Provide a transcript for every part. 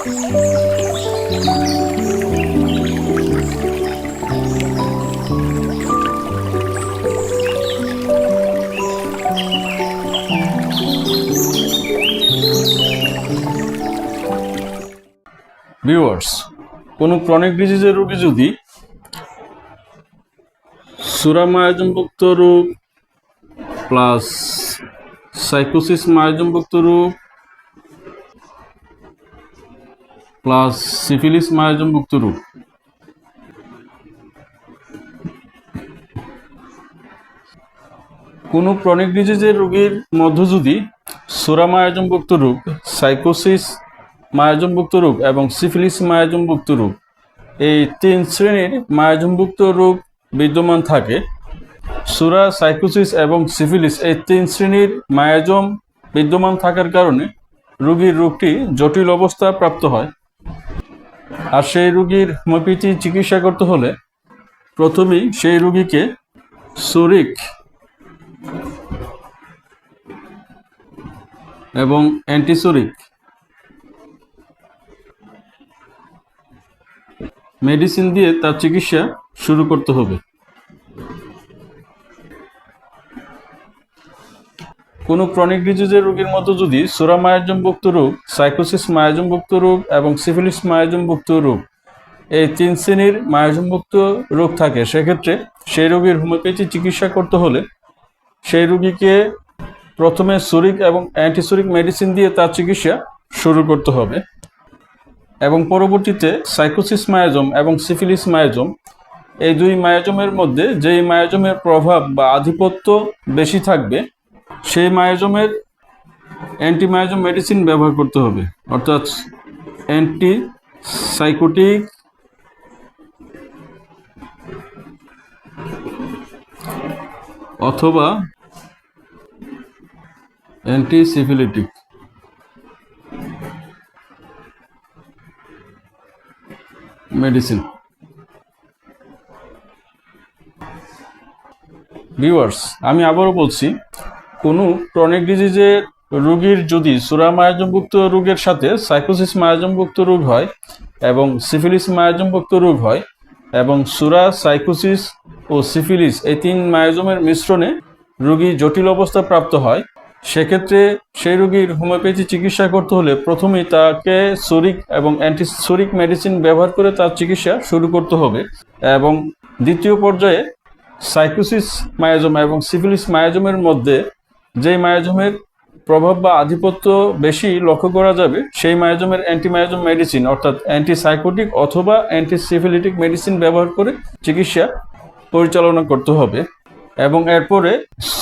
Viewers কোনো chronic ডিজিজের রোগী যদি সুরামায়োজনভুক্ত রোগ প্লাস সাইকোসিস মায়োজনভুক্ত রোগ প্লাস সিফিলিস মায়োজনভুক্ত রোগ। কোনো ক্রনিক ডিজিজের রোগীর মধ্যে যদি সোরা সুরামায়োজনভুক্ত রোগ সাইকোসিস মায়োজনভুক্ত রোগ এবং সিফিলিস মায়োজনভুক্ত রোগ, এই তিন শ্রেণির মায়োজনভুক্ত রোগ বিদ্যমান থাকে, সুরা সাইকোসিস এবং সিফিলিস এই তিন শ্রেণির মায়াজম বিদ্যমান থাকার কারণে রোগীর রোগটি জটিল অবস্থা প্রাপ্ত হয়। আর সেই রুগীর হোমিওপ্যাথি চিকিৎসা করতে হলে প্রথমেই সেই রুগীকে সুরিক এবং অ্যান্টিসুরিক মেডিসিন দিয়ে তার চিকিৎসা শুরু করতে হবে। কোনো ক্রনিক ডিজিজের রোগীর মতো যদি সুরামায়োজমভুক্ত রোগ সাইকোসিস মায়োজমভুক্ত রোগ এবং সিফিলিস মায়োজমভুক্ত রোগ এই তিন শ্রেণির মায়োজমভুক্ত রোগ থাকে, সেক্ষেত্রে সেই রোগীর হোমিওপ্যাথি চিকিৎসা করতে হলে সেই রোগীকে প্রথমে সুরিক এবং অ্যান্টিসুরিক মেডিসিন দিয়ে তার চিকিৎসা শুরু করতে হবে এবং পরবর্তীতে সাইকোসিস মায়াজম এবং সিফিলিস মায়াজম, এই দুই মায়াজমের মধ্যে যেই মায়াজমের প্রভাব বা আধিপত্য বেশি থাকবে সেই মায়াজমের অ্যান্টিমায়াজম মেডিসিন ব্যবহার করতে হবে। অর্থাৎ অ্যান্টি সাইকোটিক অথবা অ্যান্টিসিফিলিটিক মেডিসিন ভিউয়ার্স আমি আবারও বলছি কোনো ক্রনিক ডিজিজের রোগীর যদি সুরা মায়াজমভুক্ত রোগের সাথে সাইকোসিস মায়াজমভুক্ত রোগ হয় এবং সিফিলিস মায়াজমভুক্ত রোগ হয় এবং সুরা সাইকোসিস ও সিফিলিস এই তিন মায়াজমের মিশ্রণে রোগী জটিল অবস্থা প্রাপ্ত হয়, সেক্ষেত্রে সেই রোগীর হোমিওপ্যাথি চিকিৎসা করতে হলে প্রথমেই তাকে সুরিক এবং অ্যান্টিসুরিক মেডিসিন ব্যবহার করে তার চিকিৎসা শুরু করতে হবে এবং দ্বিতীয় পর্যায়ে সাইকোসিস মায়াজম এবং সিফিলিস মায়াজমের মধ্যে যেই মায়াজমের প্রভাব বা আধিপত্য বেশি লক্ষ্য করা যাবে, সেই মায়াজমের অ্যান্টিমায়াজম মেডিসিন অর্থাৎ অ্যান্টিসাইকোটিক অথবা অ্যান্টিসিফিলিটিক মেডিসিন ব্যবহার করে চিকিৎসা পরিচালনা করতে হবে। এবং এরপরে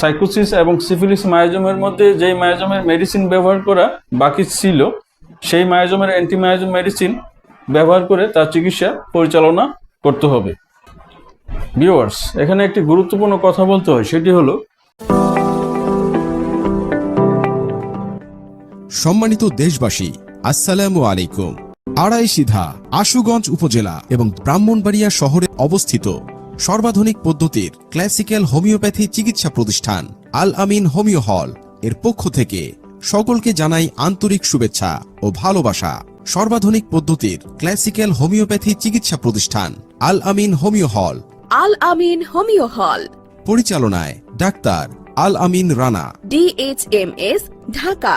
সাইকোসিস এবং সিফিলিস মায়াজমের মধ্যে যেই মায়াজমের মেডিসিন ব্যবহার করা বাকি ছিল, সেই মায়াজমের অ্যান্টিমায়াজম মেডিসিন ব্যবহার করে তার চিকিৎসা পরিচালনা করতে হবে। ভিউয়ার্স এখানে একটি গুরুত্বপূর্ণ কথা বলতে হয়, সেটি হলো সম্মানিত দেশবাসী আসসালামু আলাইকুম। আড়াই সিধা আশুগঞ্জ উপজেলা এবং ব্রাহ্মণবাড়িয়া শহরে অবস্থিত সর্বাধুনিক পদ্ধতির ক্লাসিক্যাল হোমিওপ্যাথি চিকিৎসা প্রতিষ্ঠান আল আমিন হোমিও হল এর পক্ষ থেকে সকলকে জানাই আন্তরিক শুভেচ্ছা ও ভালোবাসা। সর্বাধুনিক পদ্ধতির ক্লাসিক্যাল হোমিওপ্যাথি চিকিৎসা প্রতিষ্ঠান আল আমিন হোমিও হল। আল আমিন হোমিও হল। পরিচালনায় doctor Al Amin Rana. D H M S Dhaka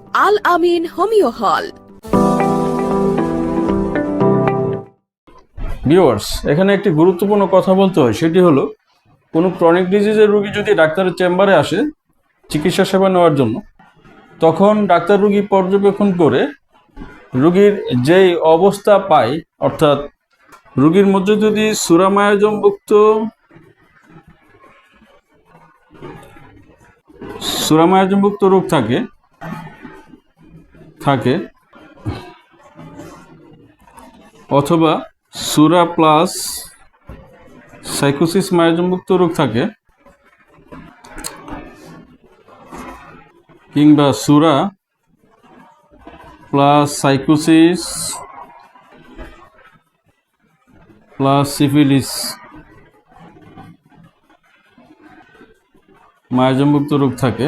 আল আমিন হোমিও হল। ভিউয়ার্স, এখানে একটি গুরুত্বপূর্ণ কথা বলতে হয়, সেটি হলো, কোনো ক্রনিক ডিজিজের রোগী যদি ডাক্তারের চেম্বারে আসে চিকিৎসা সেবা নেওয়ার জন্য, তখন ডাক্তার রুগী পর্যবেক্ষণ করে রুগীর যেই অবস্থা পায়, অর্থাৎ রুগীর মধ্যে যদি সুরামায়োজমভুক্ত সুরামায়োজমভুক্ত রোগ থাকে থাকে। অথবা সুরা প্লাস সাইকোসিস মায়োজমভুক্ত রোগ থাকে। কিংবা psora plus sycosis plus syphilis মায়োজমভুক্ত রোগ থাকে।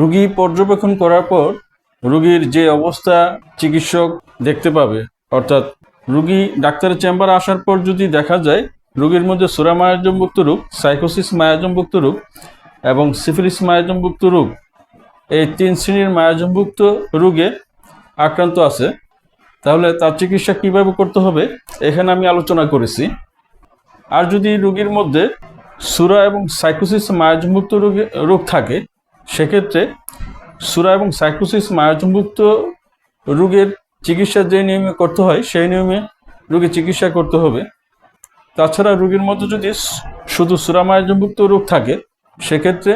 রোগী পর্যবেক্ষণ করার পর রুগীর যে অবস্থা চিকিৎসক দেখতে পাবে, অর্থাৎ রুগী ডাক্তারের চেম্বারে আসার পর যদি দেখা যায়, রুগীর মধ্যে সুরা মায়াজমভুক্ত রোগ সাইকোসিস মায়াজমভুক্ত রোগ এবং সিফিলিস মায়াজমভুক্ত রোগ এই তিন শ্রেণির মায়াজমভুক্ত রোগে আক্রান্ত আছে, তাহলে তার চিকিৎসা কীভাবে করতে হবে? এখানে আমি আলোচনা করেছি। আর যদি রুগীর মধ্যে সুরা এবং সাইকোসিস মায়াজমভুক্ত রোগে রোগ থাকে, সেক্ষেত্রে সুরা এবং সাইকোসিস মায়াজমভুক্ত রোগের চিকিৎসা যে নিয়মে করতে হয়, সেই নিয়মে রোগীর চিকিৎসা করতে হবে। তাছাড়া রোগীর মধ্যে যদি শুধু সুরামায়োজমভুক্ত রোগ থাকে, সেক্ষেত্রে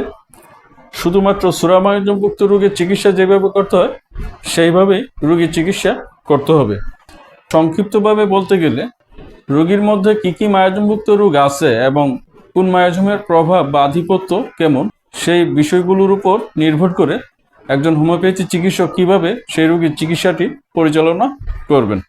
শুধুমাত্র সুরামায়োজমভুক্ত রোগের চিকিৎসা যেভাবে করতে হয়, সেইভাবেই রোগীর চিকিৎসা করতে হবে। সংক্ষিপ্তভাবে বলতে গেলে, রোগীর মধ্যে কি কী মায়োজমভুক্ত রোগ আছে এবং কোন মায়াজমের প্রভাব বা আধিপত্য কেমন? সেই বিষয়গুলোর উপর নির্ভর করে একজন হোমিওপ্যাথি চিকিৎসক কীভাবে সেই রোগীর চিকিৎসাটি পরিচালনা করবেন।